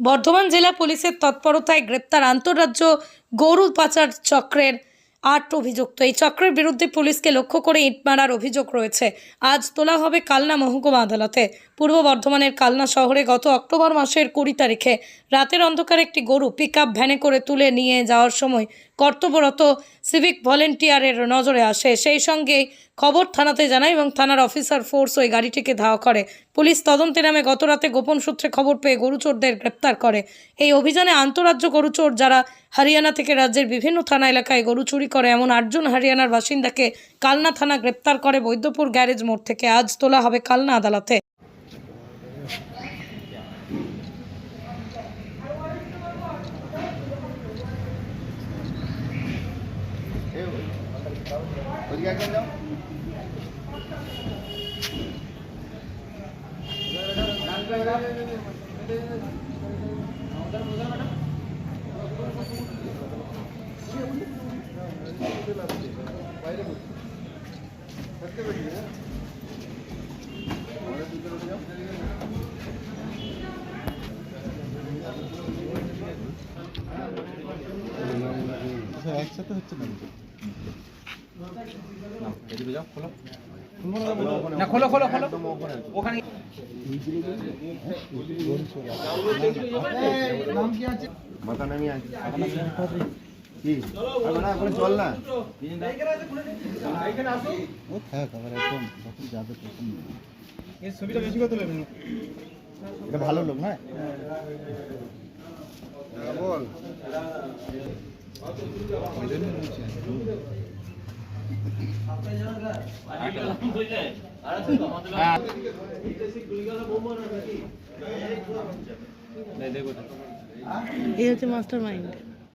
বর্ধমান জেলা পুলিশের তৎপরতায় গ্রেপ্তার আন্তঃরাজ্য গরু পাচার চক্রের আট অভিযুক্ত। এই চক্রের বিরুদ্ধে পুলিশকে লক্ষ্য করে ইট মারার অভিযোগ রয়েছে। আজ তোলা হবে কালনা মহকুমা আদালতে। পূর্ব বর্ধমানের কালনা শহরে গত অক্টোবর মাসের কুড়ি তারিখে রাতের অন্ধকারে একটি গরু পিক ভ্যানে করে তুলে নিয়ে যাওয়ার সময় কর্তব্যরত সিভিক ভলেন্টিয়ারের নজরে আসে। সেই সঙ্গে খবর থানাতে জানায় এবং থানার অফিসার ফোর্স ওই গাড়িটিকে ধাওয়া করে। পুলিশ তদন্তে নামে গতরাতে গোপন সূত্রে খবর পেয়ে গরুচোরদের গ্রেপ্তার করে। এই অভিযানে আন্তরাজ্য গরুচোর যারা হরিয়ানা থেকে রাজ্যের বিভিন্ন থানা এলাকায় গরু চুরি করে এমন আটজন হরিয়ানার বাসিন্দাকে কালনা থানা গ্রেপ্তার করে বৈদ্যপুর গ্যারেজ মোড় থেকে আজ তোলা হবে কালনা আদালতে। একসাথে হচ্ছে না। না খোলো খোলো খোলো ওখানে মাথা নামিয়ে। কি? না, ওখানে চল না। ও থাক, আবার একদম যখন যাবে তখন। এটা ভালো লোক না? বল। বলছি। এই হচ্ছে মাস্টার মাইন্ড